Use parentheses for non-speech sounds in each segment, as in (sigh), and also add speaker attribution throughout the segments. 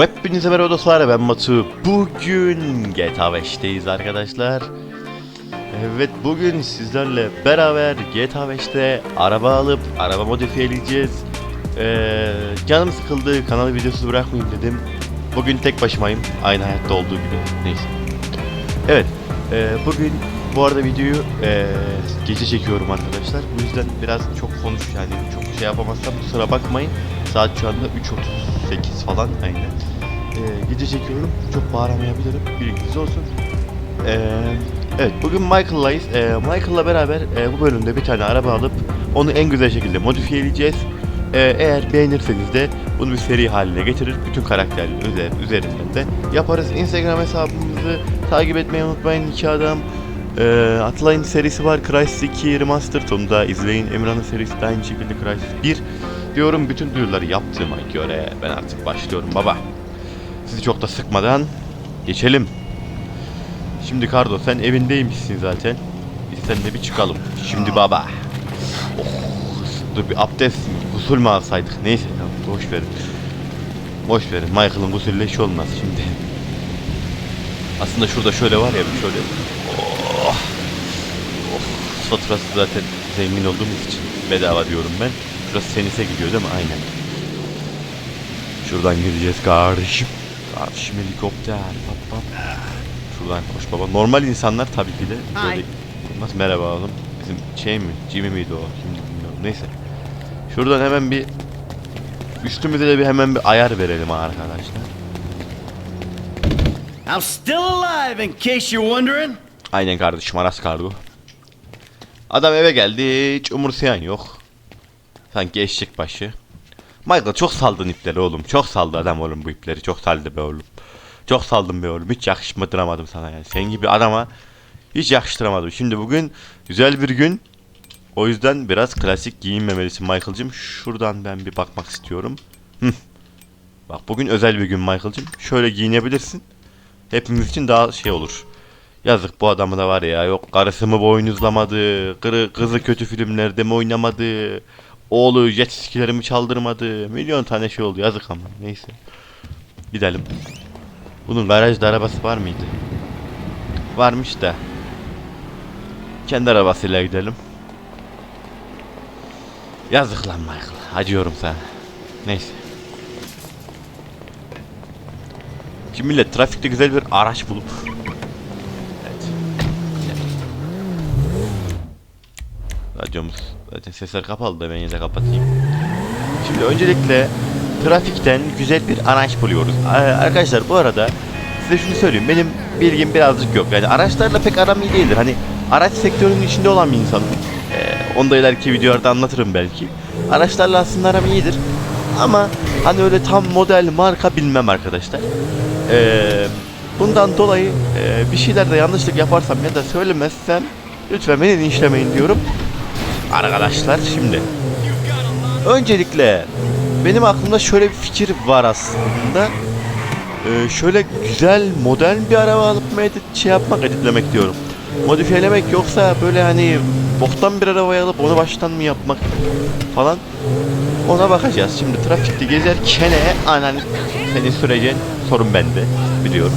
Speaker 1: Hepinize merhaba dostlar ben Matu. Bugün GTA 5'teyiz arkadaşlar. Evet bugün sizlerle beraber GTA 5'te araba alıp araba modifiyeleyeceğiz. Ee, canım sıkıldı kanalı videosu bırakmayayım dedim. Bugün tek başımayım aynı hayatta olduğu gibi neyse. Evet e, bugün bu arada videoyu e, gece çekiyorum arkadaşlar. Bu yüzden biraz çok konuş yani çok şey yapamazsam kusura bakmayın. Saat şu anda 3.38 falan aynen. Ee, gece çekiyorum. Çok bağıramayabilirim. Bilginiz olsun. Ee, evet bugün Michael'layız. Ee, Michael'la beraber e, bu bölümde bir tane araba alıp onu en güzel şekilde modifiyeleyeceğiz. Ee, eğer beğenirseniz de bunu bir seri haline getirir. Bütün karakterler üzer, üzerinden de yaparız. Instagram hesabımızı takip etmeyi unutmayın. İki adam ee, Atlay'ın serisi var. Crysis 2 Remastered. Onu da izleyin. Emran'ın serisi de aynı şekilde Crysis 1. Diyorum bütün duyuruları yaptığıma göre ben artık başlıyorum baba. Sizi çok da sıkmadan geçelim. Şimdi Kardo sen evindeymişsin zaten. Biz seninle bir çıkalım. Şimdi baba. Oh, dur bir abdest gusül mü alsaydık? Neyse tamam boş verin. Boş verin. Michael'ın gusülle iş olmaz şimdi. Aslında şurada şöyle var ya bir şöyle. Faturası zaten zengin olduğumuz için bedava diyorum ben. Şurası Senis'e gidiyor değil mi? Aynen. Şuradan gideceğiz kardeşim. Kardeşim helikopter. Pap pap. Şuradan koş baba. Normal insanlar tabii ki de böyle olmaz. Merhaba oğlum. Bizim şey mi? Jimmy miydi o? Kimdi bilmiyorum. Neyse. Şuradan hemen bir üstümüze de bir hemen bir ayar verelim arkadaşlar.
Speaker 2: I'm still alive in case you're wondering.
Speaker 1: Aynen kardeşim Aras Kargo. Adam eve geldi hiç umursayan yok. Sanki eşek başı. Michael çok saldın ipleri oğlum. Çok saldı adam oğlum bu ipleri. Çok saldı be oğlum. Çok saldım be oğlum. Hiç yakıştıramadım sana yani. Sen gibi adama hiç yakıştıramadım. Şimdi bugün güzel bir gün. O yüzden biraz klasik giyinmemelisin Michael'cım. Şuradan ben bir bakmak istiyorum. Bak bugün özel bir gün Michael'cım. Şöyle giyinebilirsin. Hepimiz için daha şey olur. Yazık bu adamı da var ya yok karısı mı boynuzlamadı, kırı, kızı kötü filmlerde mi oynamadı, oğlu jet skilerimi çaldırmadı, milyon tane şey oldu yazık ama neyse. Gidelim. Bunun garajda arabası var mıydı? Varmış da. Kendi arabasıyla gidelim. Yazık lan Michael. Acıyorum sana. Neyse. Şimdi millet trafikte güzel bir araç bulup Evet. Radyomuz zaten sesler kapalı da ben yine de kapatayım. Şimdi öncelikle trafikten güzel bir araç buluyoruz. Ee, Arkadaşlar bu arada size şunu söyleyeyim. Benim bilgim birazcık yok. Yani araçlarla pek aram iyi değildir. Hani araç sektörünün içinde olan bir insanım. Ee, onu ileriki videolarda anlatırım belki. Araçlarla aslında aram iyidir. Ama hani öyle tam model marka bilmem arkadaşlar. Ee, bundan dolayı e, bir şeylerde yanlışlık yaparsam ya da söylemezsem lütfen beni linçlemeyin diyorum. Arkadaşlar şimdi. Öncelikle benim aklımda şöyle bir fikir var aslında. Ee, şöyle güzel modern bir araba alıp mı edit şey yapmak editlemek diyorum. Modifiyelemek yoksa böyle hani boktan bir arabayı alıp onu baştan mı yapmak falan ona bakacağız. Şimdi trafikte gezerken anan senin sürecin sorun bende biliyorum.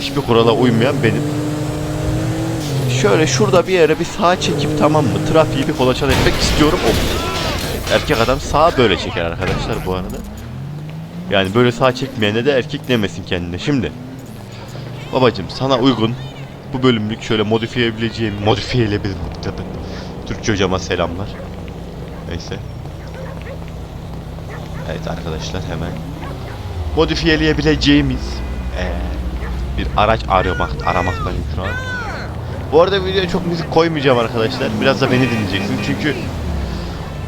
Speaker 1: Hiçbir kurala uymayan benim. Şöyle şurada bir yere bir sağa çekip tamam mı? Trafiği bir kolaçan etmek istiyorum. Of. Erkek adam sağa böyle çeker arkadaşlar bu arada. Yani böyle sağa çekmeyene de erkek demesin kendine. Şimdi babacım sana uygun bu bölümlük şöyle modifiye edebileceğim modifiye edebilirim. Türkçe hocama selamlar. Neyse. Evet arkadaşlar hemen modifiyeleyebileceğimiz eee, bir araç aramak aramaktayım şu an. Bu arada videoya çok müzik koymayacağım arkadaşlar. Biraz da beni dinleyeceksiniz çünkü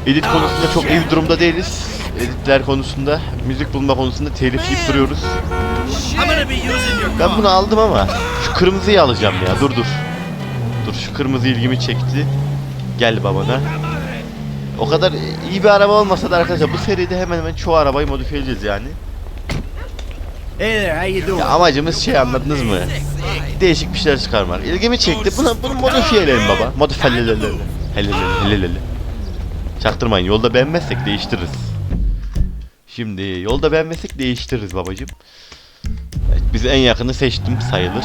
Speaker 1: edit konusunda çok iyi bir durumda değiliz. Editler konusunda, müzik bulma konusunda telif yiyip duruyoruz. Ben bunu aldım ama şu kırmızıyı alacağım ya. Dur dur. Dur şu kırmızı ilgimi çekti. Gel babana. O kadar iyi bir araba olmasa da arkadaşlar bu seride hemen hemen çoğu arabayı modifiye edeceğiz yani. Ya amacımız şey anladınız mı? Değişik bir şeyler çıkarmak. İlgimi çekti. Bunu, bunu modifiyeleyelim baba. Modifiyeleyelim. Helelele helelele. Çaktırmayın. Yolda beğenmezsek değiştiririz. Şimdi yolda beğenmesek değiştiririz babacım. Evet, biz en yakını seçtim sayılır.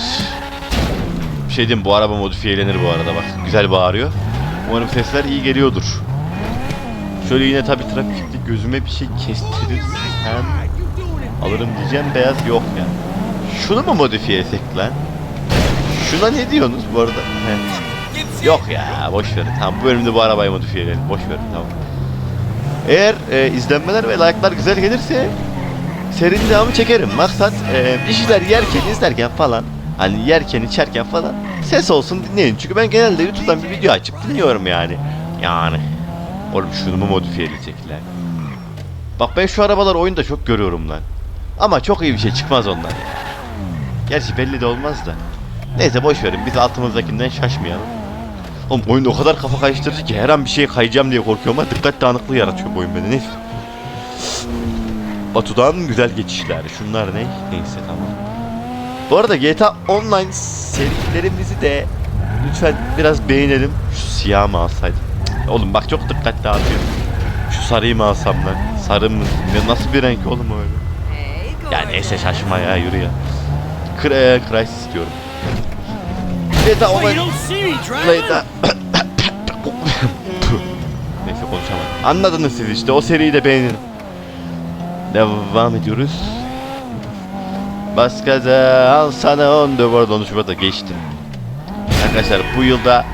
Speaker 1: Bir şey bu araba modifiyelenir bu arada bak. Güzel bağırıyor. Umarım sesler iyi geliyordur. Şöyle yine tabi trafikte gözüme bir şey kestirirsem alırım diyeceğim beyaz yok ya. Şunu mu modifiye lan? Şuna ne diyorsunuz bu arada? Yok ya boş verin. Tamam bu bölümde bu arabayı modifiye edelim. Boş verin tamam. Eğer e, izlenmeler ve like'lar güzel gelirse serinin devamı çekerim. Maksat e, bir şeyler yerken izlerken falan hani yerken içerken falan ses olsun dinleyin. Çünkü ben genelde YouTube'dan bir video açıp dinliyorum yani. Yani. Oğlum şunu mu modifiye edecekler? Bak ben şu arabalar oyunda çok görüyorum lan. Ama çok iyi bir şey çıkmaz ondan ya. Gerçi belli de olmaz da. Neyse boş verin biz altımızdakinden şaşmayalım. Oğlum oyun o kadar kafa karıştırıcı ki her an bir şey kayacağım diye korkuyorum ama dikkat dağınıklığı yaratıyor bu oyun bende. Neyse. Batu'dan güzel geçişler. Şunlar ne? Neyse tamam. Bu arada GTA Online serilerimizi de lütfen biraz beğenelim. Şu siyah mı alsaydım? Oğlum bak çok dikkat dağıtıyor. Şu sarıyı mı alsam lan? Sarı mı? Ne- Nasıl bir renk oğlum öyle? Ya neyse şaşma ya yürü ya. Kre Crysis istiyorum.
Speaker 2: See me driving?
Speaker 1: Play'da... (coughs) Neyse konuşamadım. Anladınız siz işte o seriyi de beğenin. Devam ediyoruz. Bas gaza al sana on de bu arada onu Şubat'a geçtim. Arkadaşlar bu yılda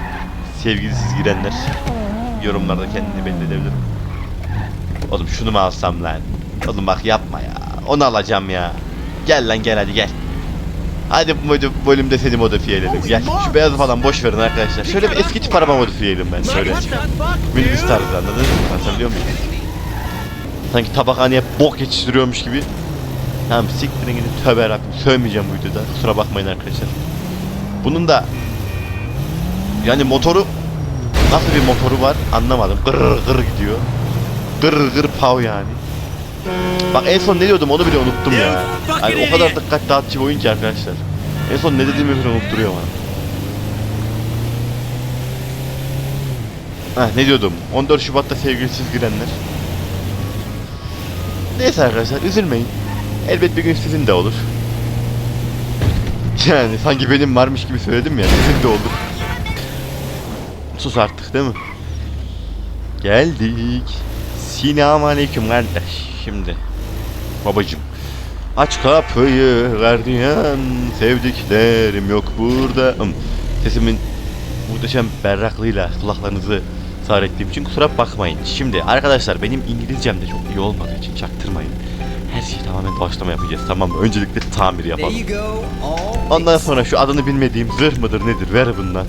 Speaker 1: sevgilisiz girenler yorumlarda kendini belli edebilirim. Oğlum şunu mu alsam lan? Oğlum bak yapma ya. Onu alacağım ya. Gel lan gel hadi gel. Hadi bu bölümde seni modifiye edelim. Gel. Şu beyazı falan boş verin arkadaşlar. Şöyle bir eski tip araba modifiye edelim ben şöyle. Minibüs tarzı anladın mı? Anlatabiliyor muyum? Sanki tabakhaneye bok yetiştiriyormuş gibi. Tamam siktirin gidin tövbe yarabbim sövmeyeceğim bu videoda kusura bakmayın arkadaşlar. Bunun da yani motoru nasıl bir motoru var anlamadım. Gır gır gidiyor. Gır gır pav yani. Bak en son ne diyordum onu bile unuttum ya. Hani o kadar dikkat dağıtıcı bir oyun ki arkadaşlar. En son ne dediğimi bile unutturuyor bana. Heh, ne diyordum? 14 Şubat'ta sevgilisiz girenler. Neyse arkadaşlar üzülmeyin. Elbet bir gün sizin de olur. Yani sanki benim varmış gibi söyledim ya sizin de olur. Sus artık değil mi? Geldik. Selamun aleyküm kardeş. Şimdi babacım. Aç kapıyı gardiyan sevdiklerim yok burada. Sesimin muhteşem berraklığıyla kulaklarınızı sağır ettiğim için kusura bakmayın. Şimdi arkadaşlar benim İngilizcem de çok iyi olmadığı için çaktırmayın. Her şeyi tamamen başlama yapacağız tamam mı? Öncelikle tamir yapalım. Ondan sonra şu adını bilmediğim zırh mıdır nedir ver bundan.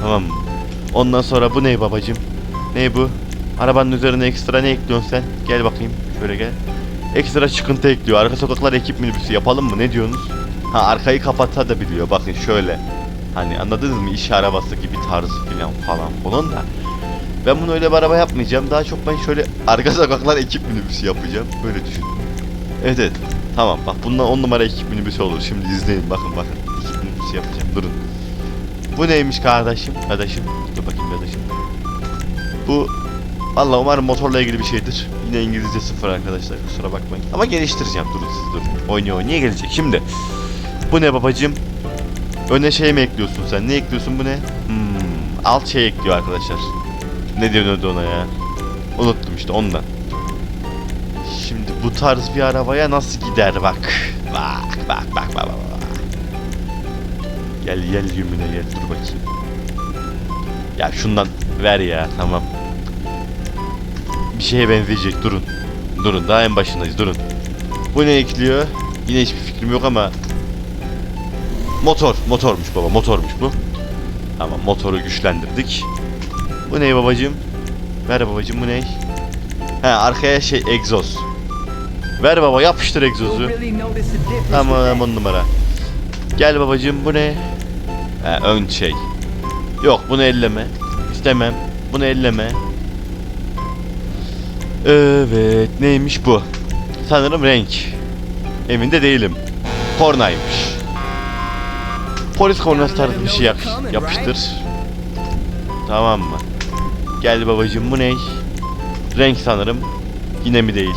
Speaker 1: Tamam mı? Ondan sonra bu ne babacım? Ne bu? Arabanın üzerine ekstra ne ekliyorsun sen? Gel bakayım şöyle gel. Ekstra çıkıntı ekliyor. Arka sokaklar ekip minibüsü yapalım mı? Ne diyorsunuz? Ha arkayı kapata da biliyor. Bakın şöyle. Hani anladınız mı? İş arabası gibi tarzı falan falan falan da. Ben bunu öyle bir araba yapmayacağım. Daha çok ben şöyle arka (laughs) sokaklar ekip minibüsü yapacağım. Böyle düşün. Evet evet. Tamam bak bundan 10 numara ekip minibüsü olur. Şimdi izleyin bakın bakın. Ekip minibüsü yapacağım. Durun. Bu neymiş kardeşim? Kardeşim. Dur bakayım kardeşim. Bu Valla umarım motorla ilgili bir şeydir. Yine İngilizce sıfır arkadaşlar kusura bakmayın. Ama geliştireceğim durun siz durun. Oynuyor oynaya gelecek. Şimdi. Bu ne babacım? Öne şey mi ekliyorsun sen? Ne ekliyorsun bu ne? Hmm, alt şey ekliyor arkadaşlar. Ne diyorsun ona ya? Unuttum işte ondan. Şimdi bu tarz bir arabaya nasıl gider bak. Bak bak bak bak bak. bak. Gel gel yümüne gel dur bakayım. Ya şundan ver ya tamam. Bir şeye benzeyecek durun. Durun daha en başındayız durun. Bu ne ekliyor? Yine hiçbir fikrim yok ama Motor, motormuş baba, motormuş bu. Tamam, motoru güçlendirdik. Bu ne babacım? Ver babacım bu ne? He, arkaya şey egzoz. Ver baba, yapıştır egzozu. Tamam on numara. Gel babacığım bu ne? He, ön şey. Yok bunu elleme. İstemem. Bunu elleme. Evet neymiş bu? Sanırım renk. Emin de değilim. Kornaymış. Polis kornası tarzı bir şey yap yapıştır. Tamam mı? Gel babacığım bu ne? Renk sanırım. Yine mi değil?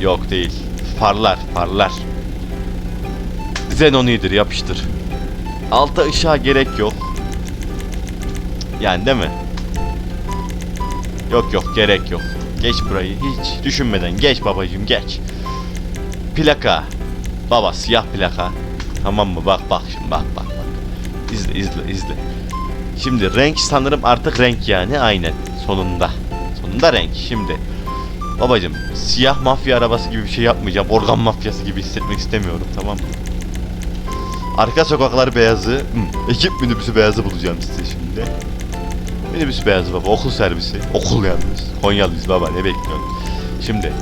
Speaker 1: Yok değil. Farlar, farlar. Xenon iyidir, yapıştır. Alta ışığa gerek yok. Yani değil mi? Yok yok gerek yok. Geç burayı hiç düşünmeden geç babacığım geç. Plaka. Baba siyah plaka. Tamam mı? Bak bak şimdi bak bak bak. İzle izle izle. Şimdi renk sanırım artık renk yani aynen. Sonunda. Sonunda renk. Şimdi. Babacım siyah mafya arabası gibi bir şey yapmayacağım. Organ mafyası gibi hissetmek istemiyorum tamam mı? Arka sokaklar beyazı. Ekip minibüsü beyazı bulacağım size şimdi. Minibüs beyazı baba. Okul servisi. Okul yalnız. Konyalıyız baba ne bekliyorsun? Şimdi.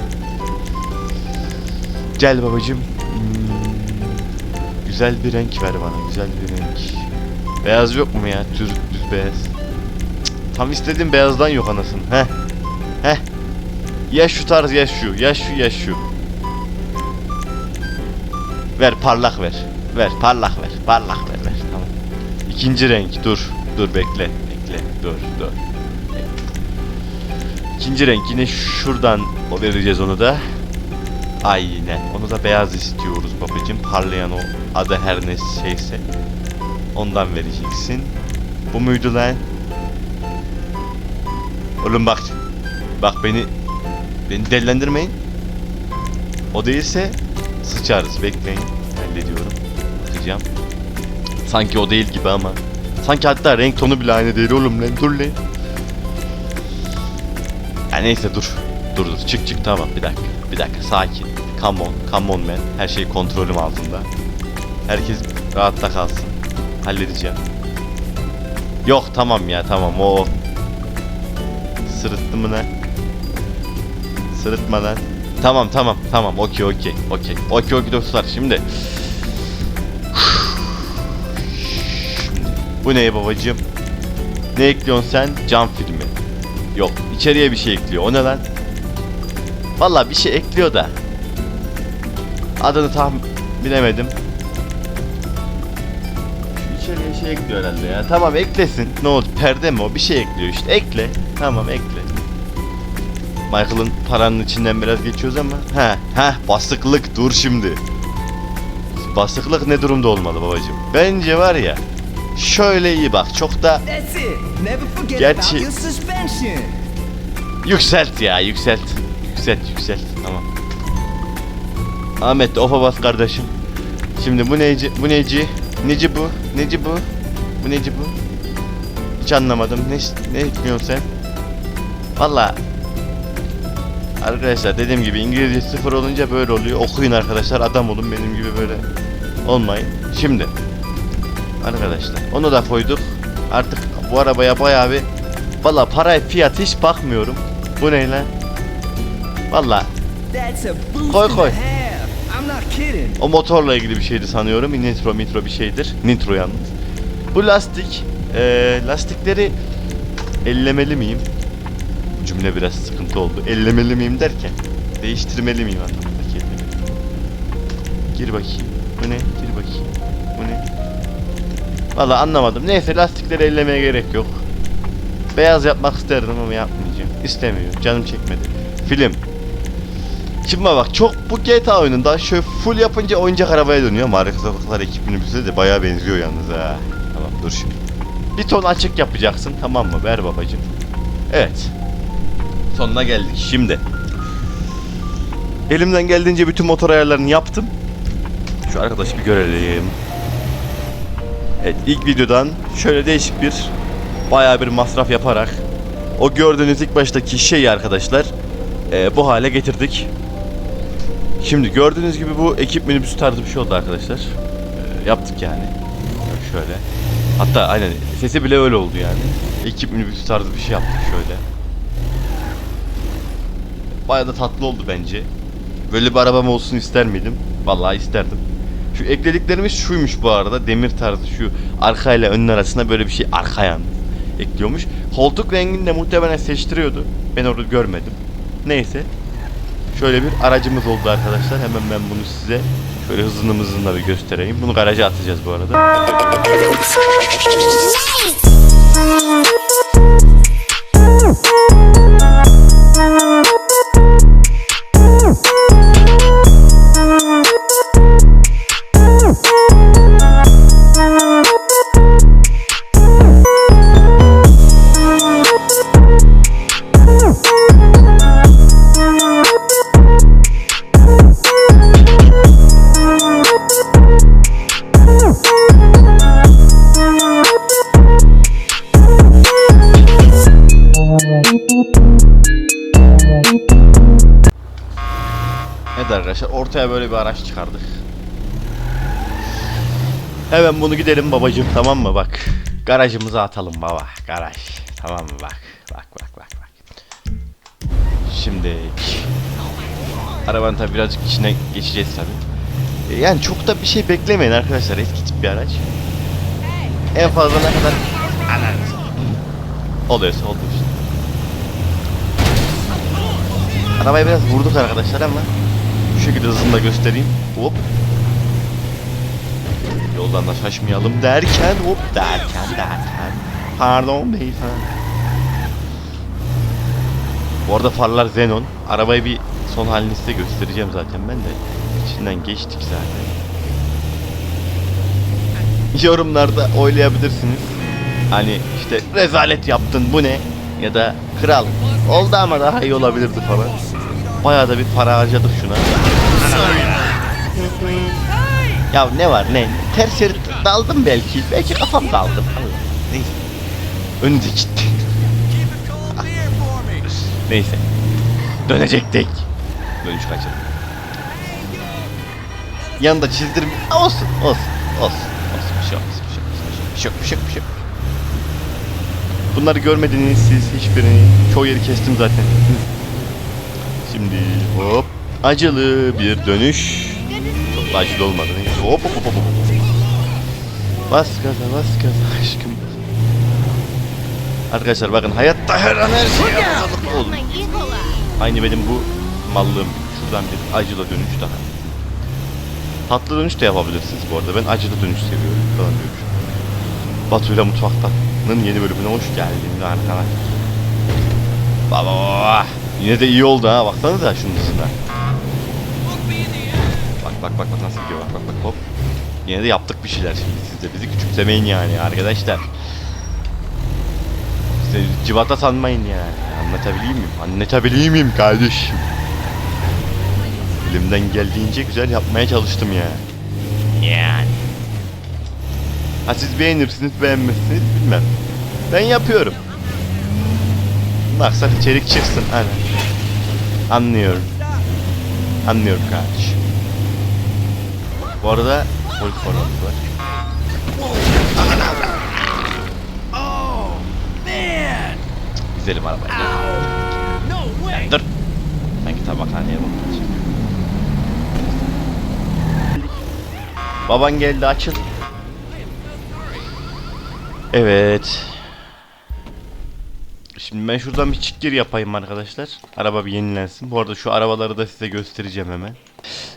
Speaker 1: Gel babacım. Hmm, güzel bir renk ver bana. Güzel bir renk. Beyaz yok mu ya? Düz, düz beyaz. Tam istediğim beyazdan yok anasını. Heh. Heh. Ya şu tarz ya şu. Ya şu ya şu. Ver parlak ver. Ver parlak ver. Parlak ver ver. Tamam. İkinci renk dur. Dur bekle. Bekle. Dur dur. İkinci renk yine şuradan vereceğiz onu da. Aynen. Onu da beyaz istiyoruz babacım. Parlayan o adı her ne şeyse. Ondan vereceksin. Bu muydu lan? Oğlum bak. Bak beni beni delilendirmeyin. O değilse sıçarız. Bekleyin. Hallediyorum. Bakacağım. Sanki o değil gibi ama. Sanki hatta renk tonu bile aynı değil oğlum lan. Dur lan. Ya neyse dur. Dur dur. Çık çık tamam. Bir dakika. Bir dakika. Sakin. Come on. Come on man. Her şey kontrolüm altında. Herkes rahatta kalsın. Halledeceğim. Yok tamam ya tamam o. Sırıttı mı lan? Sırıtma lan. Tamam tamam tamam okey okey okey. Okey okey dostlar şimdi. Bu ne babacığım? Ne ekliyorsun sen? Cam filmi. Yok içeriye bir şey ekliyor. O ne lan? Valla bir şey ekliyor da. Adını tam bilemedim. Şu içeriye şey ekliyor herhalde ya. Tamam eklesin. Ne oldu? Perde mi o? Bir şey ekliyor işte. Ekle. Tamam ekle. Michael'ın paranın içinden biraz geçiyoruz ama. He, he, basıklık dur şimdi. Basıklık ne durumda olmalı babacığım? Bence var ya. Şöyle iyi bak. Çok da Gerçi- yükselt ya, yükselt. Yükselt, yükselt. Tamam. Ahmet de ofa bas kardeşim. Şimdi bu neci? Bu neci? Neci bu? Neci bu? Bu neci bu? Hiç anlamadım. Ne ne etmiyorsun sen? Valla Arkadaşlar dediğim gibi İngilizce sıfır olunca böyle oluyor. Okuyun arkadaşlar adam olun benim gibi böyle olmayın. Şimdi Arkadaşlar onu da koyduk. Artık bu arabaya bayağı bir Valla para fiyat hiç bakmıyorum. Bu ne lan? Valla Koy, koy. o motorla ilgili bir şeydi sanıyorum. Nitro mitro bir şeydir. Nitro yalnız. Bu lastik eee, lastikleri ellemeli miyim? Bu cümle biraz sıkıntı oldu. Ellemeli miyim derken değiştirmeli miyim anlamındaki ellemeli. Gir bakayım. Bu ne? Gir bakayım. Bu ne? Valla anlamadım. Neyse lastikleri ellemeye gerek yok. Beyaz yapmak isterdim ama yapmayacağım. İstemiyorum. Canım çekmedi. Film. Şimdi bak çok bu GTA oyununda şöyle full yapınca oyuncak arabaya dönüyor sokaklar ekip minibüsüne de bayağı benziyor yalnız ha. Tamam dur şimdi. Bir ton açık yapacaksın tamam mı? Ver babacım. Evet. Sonuna geldik. Şimdi. Elimden geldiğince bütün motor ayarlarını yaptım. Şu arkadaşı bir görelim. Evet ilk videodan şöyle değişik bir bayağı bir masraf yaparak o gördüğünüz ilk baştaki şeyi arkadaşlar e, bu hale getirdik. Şimdi gördüğünüz gibi bu ekip minibüsü tarzı bir şey oldu arkadaşlar. E, yaptık yani. Şöyle. Hatta aynen sesi bile öyle oldu yani. Ekip minibüsü tarzı bir şey yaptık şöyle. Bayağı da tatlı oldu bence. Böyle bir arabam olsun ister miydim? Vallahi isterdim. Şu eklediklerimiz şuymuş bu arada. Demir tarzı şu arkayla önün arasında böyle bir şey arka yalnız ekliyormuş. Koltuk rengini de muhtemelen seçtiriyordu. Ben orada görmedim. Neyse. Şöyle bir aracımız oldu arkadaşlar. Hemen ben bunu size şöyle hızını hızını bir göstereyim. Bunu garaja atacağız bu arada. Evet arkadaşlar ortaya böyle bir araç çıkardık. Hemen bunu gidelim babacım tamam mı bak. Garajımıza atalım baba garaj. Tamam mı bak. Bak bak bak bak. Şimdi arabanın tabi birazcık içine geçeceğiz tabi. E, yani çok da bir şey beklemeyin arkadaşlar eski tip bir araç. En fazla ne kadar Ananız. oluyorsa oldu işte. Arabayı biraz vurduk arkadaşlar ama şu şekilde hızını da göstereyim. Hop. Yoldan da şaşmayalım derken hop derken derken. Pardon beyefendi. Bu arada farlar Xenon. Arabayı bir son halini size göstereceğim zaten ben de. İçinden geçtik zaten. Yorumlarda oylayabilirsiniz. Hani işte rezalet yaptın bu ne? Ya da kral oldu ama daha iyi olabilirdi falan. Bayağı da bir para harcadık şuna. Ya ne var ne? Ters şerit daldım belki. Belki kafam daldı. Allah. Neyse. Önce gitti. Neyse. Dönecektik. Dönüş kaçırdım. Yanında çizdirim. Olsun, olsun, olsun. Olsun, bir şey olmaz, bir şey olmaz, bir şey yok, bir şey yok, bir şey yok. Bunları görmediniz siz hiçbirini. Çoğu yeri kestim zaten. Şimdi hop. Acılı bir dönüş. Çok da acılı olmadı. Hop hop hop hop. Bas gaza bas gaza aşkım. Arkadaşlar bakın hayatta her an her şey yapmadık oğlum. Aynı benim bu mallığım. Şuradan bir acılı dönüş daha. Tatlı dönüş de yapabilirsiniz bu arada. Ben acılı dönüş seviyorum falan diyorum. Batu'yla Mutfak'tanın yeni bölümüne hoş geldiniz arkadaşlar. Baba baba. Yine de iyi oldu ha. Baksanıza şunun dışında. Bak bak bak bak nasıl gidiyor bak bak bak hop. Yine de yaptık bir şeyler şimdi. Siz de bizi küçümsemeyin yani arkadaşlar. İşte civata sanmayın yani. Anlatabileyim miyim? Anlatabileyim miyim kardeşim? Elimden geldiğince güzel yapmaya çalıştım yani. Yani. Ha siz beğenirsiniz beğenmezsiniz bilmem. Ben yapıyorum. Maksat içerik çıksın hani. Anlıyorum. Anlıyorum kardeşim. Bu arada polis forması var. Güzelim arabayı.
Speaker 2: Way!
Speaker 1: Dur. Sanki tabakhaneye bakacağım. Baban geldi açıl. Evet. Şimdi ben şuradan bir çık yapayım arkadaşlar. Araba bir yenilensin. Bu arada şu arabaları da size göstereceğim hemen.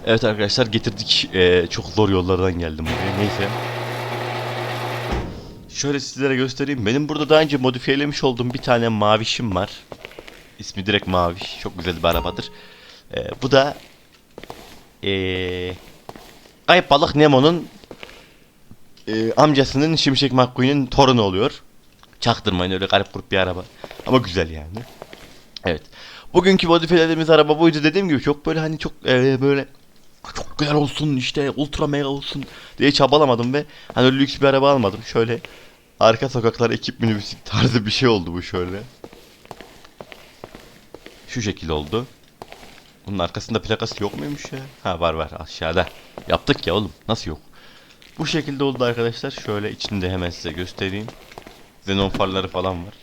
Speaker 1: Evet arkadaşlar getirdik. Ee, çok zor yollardan geldim buraya. Neyse. Şöyle sizlere göstereyim. Benim burada daha önce modifiyelemiş olduğum bir tane mavişim var. İsmi direkt Maviş. Çok güzel bir arabadır. Ee, bu da ee, Kayıp Balık Nemo'nun ee, amcasının Şimşek McQueen'in torunu oluyor. Çaktırmayın öyle garip grup bir araba. Ama güzel yani. Evet. Bugünkü modifiyelediğimiz araba buydu dediğim gibi çok böyle hani çok ee, böyle çok güzel olsun işte ultra mega olsun diye çabalamadım ve hani öyle lüks bir araba almadım. Şöyle arka sokaklar ekip minibüsü tarzı bir şey oldu bu şöyle. Şu şekil oldu. Bunun arkasında plakası yok muymuş ya? Ha var var aşağıda. Yaptık ya oğlum. Nasıl yok? Bu şekilde oldu arkadaşlar. Şöyle içinde hemen size göstereyim. Xenon farları falan var.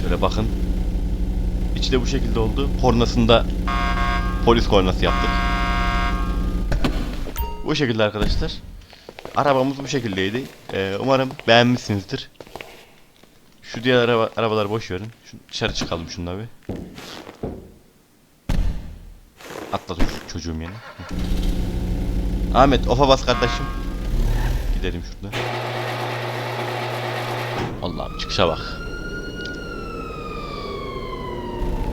Speaker 1: Şöyle bakın. İçi de bu şekilde oldu. Kornasında polis kornası yaptık. Bu şekilde arkadaşlar. Arabamız bu şekildeydi. Ee, umarım beğenmişsinizdir. Şu diğer araba, arabaları boş verin. Şu dışarı çıkalım şununla bir. Şu çocuğum. Hı. Ahmet ofa bas kardeşim. Gidelim şurada. Allah'ım çıkışa bak.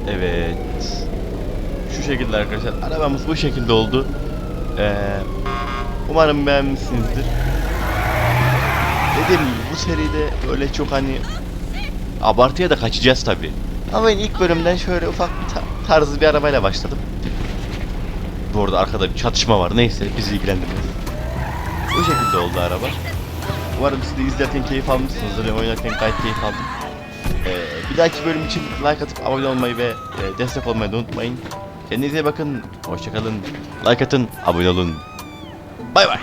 Speaker 1: Evet. Şu şekilde arkadaşlar. Arabamız bu şekilde oldu. Ee, umarım beğenmişsinizdir. Dediğim gibi bu seride böyle çok hani abartıya da kaçacağız tabi. Ama ben ilk bölümden şöyle ufak bir ta- tarzı bir arabayla başladım. Bu arada arkada bir çatışma var. Neyse bizi ilgilendirmez. Bu şekilde oldu araba. Umarım siz de izlerken keyif almışsınızdır. Oynarken gayet keyif aldım. Ee, bir dahaki bölüm için like atıp abone olmayı ve e, destek olmayı da unutmayın. Kendinize bakın. Hoşçakalın. Like atın. Abone olun. Bay bay.